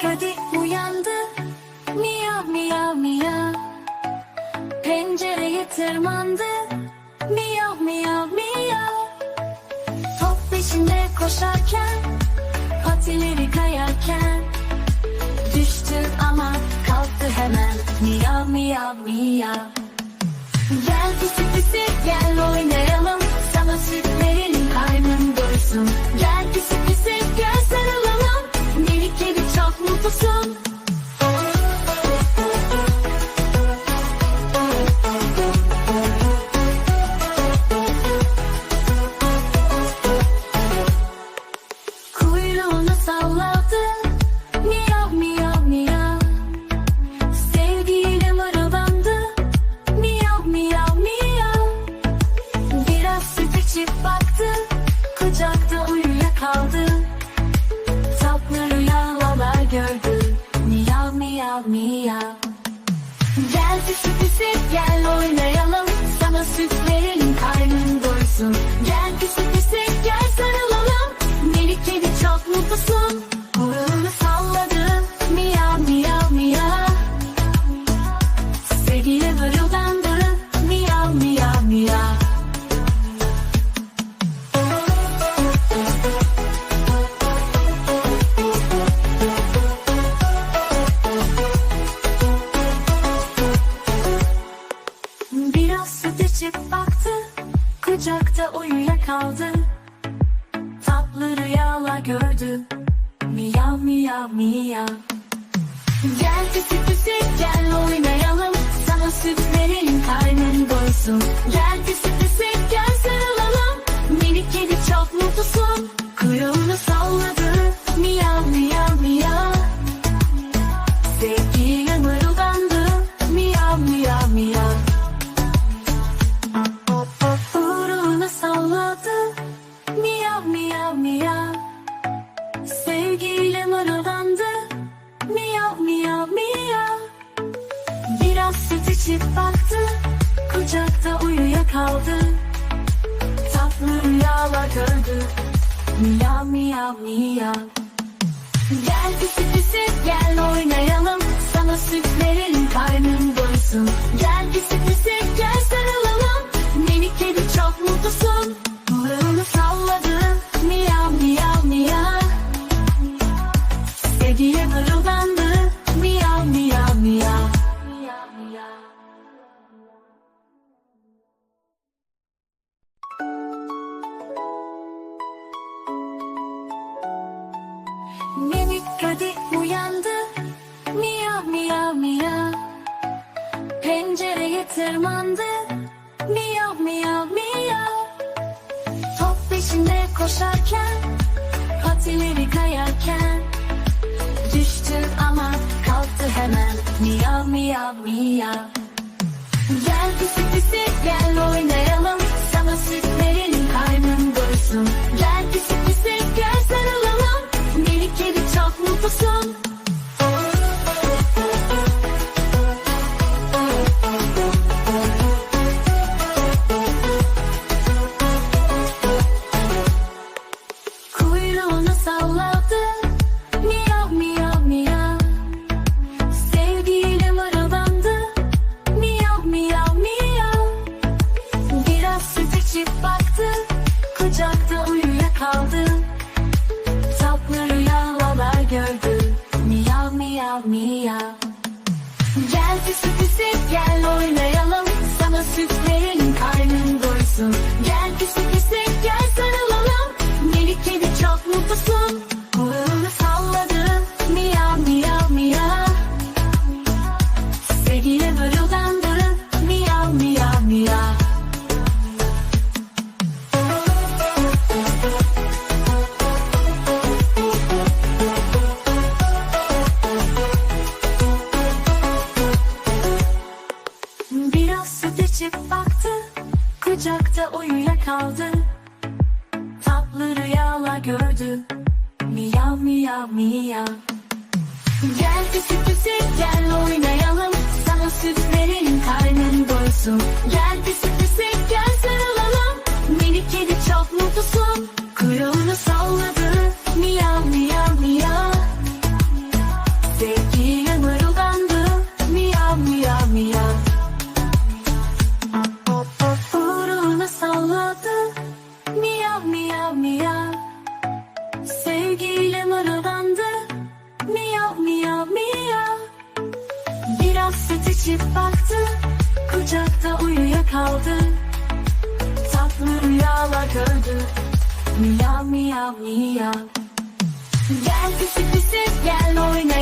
kedi uyandı. Miyav miyav miyav Pencereye tırmandı. Miyav miyav miyav Top peşinde koşarken Patileri kayarken Düştü ama kalktı hemen. Miyav miyav miyav Gel pisi pisi gel oynayalım. Sana süt verelim karnın doysun Miyav miyav miyav Gel pisi pisi gel oynayalım İçip baktı Kucakta uyuyakaldı. Tatlı rüyalar gördü. Miyav miyav miyav. Gel pisi pisi gel oynayalım. Sana süt verelim karnın doysun içip baktı Kucakta uyuyakaldı. Tatlı rüyalar gördü Miyav miyav miyav. Gel pisi pisi gel oynayalım Sana süt verelim karnın doysun. Gel pisi pisi gel sarılalım Minik kedi çok mutlusun. Kuyruğunu salladı Minik kedi uyandı. Miyav miyav miyav. Pencereye tırmandı. Miyav miyav miyav. Top peşinde koşarken Patileri kayarken Düştü ama kalktı hemen. Miyav miyav miyav. Gel pisi pisi gel oynayalım. Sana süt verelim karnın doysun rüyalar gördü. Miyav miyav miyav. Gel pisi pisi gel oynayalım. Sana süt verelim karnın doysun. Gel pisi pisi gel sarılalım. Minik kedi çok mutlusun. Kuyruğunu salladı Süt içip baktı Kucakta uyuyakaldı. Tatlı rüyalar gördü Miyav miyav miyav. Gel pisi pisi gel oynayalım